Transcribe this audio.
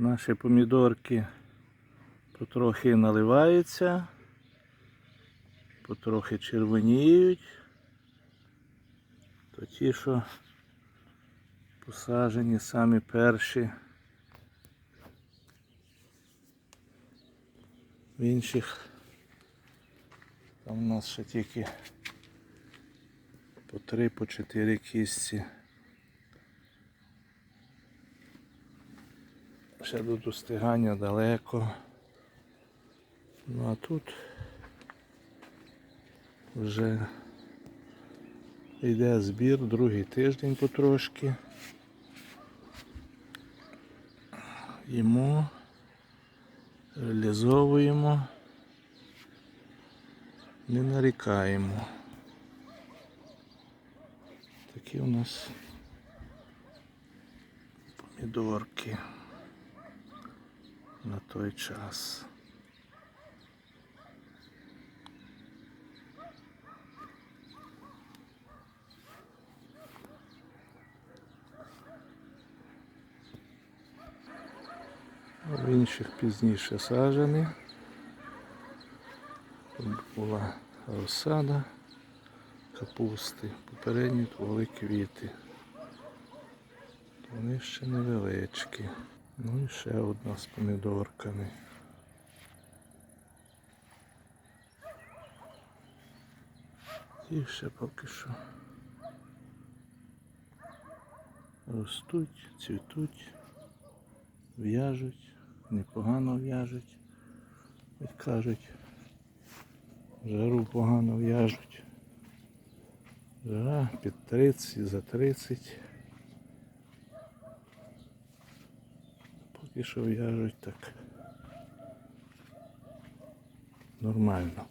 Наші помідорки потрохи наливаються, потрохи червоніють. То ті, що посаджені самі перші. В інших там у нас ще тільки по три, по чотири кістці. Ще до достигання далеко. Ну а тут вже йде збір, другий тиждень потрошки. Їмо, реалізовуємо, не нарікаємо. Такі у нас помідорки на той час. В інших пізніше сажені. Тут була розсада капусти. Попередні тволи квіти. Вони ще невеличкі. Ну і ще одна з помідорками. І ще поки що ростуть, цвітуть, в'яжуть, непогано в'яжуть, як кажуть, жару погано в'яжуть. Жара під 30 за 30. Поки що в'яжуть так нормально.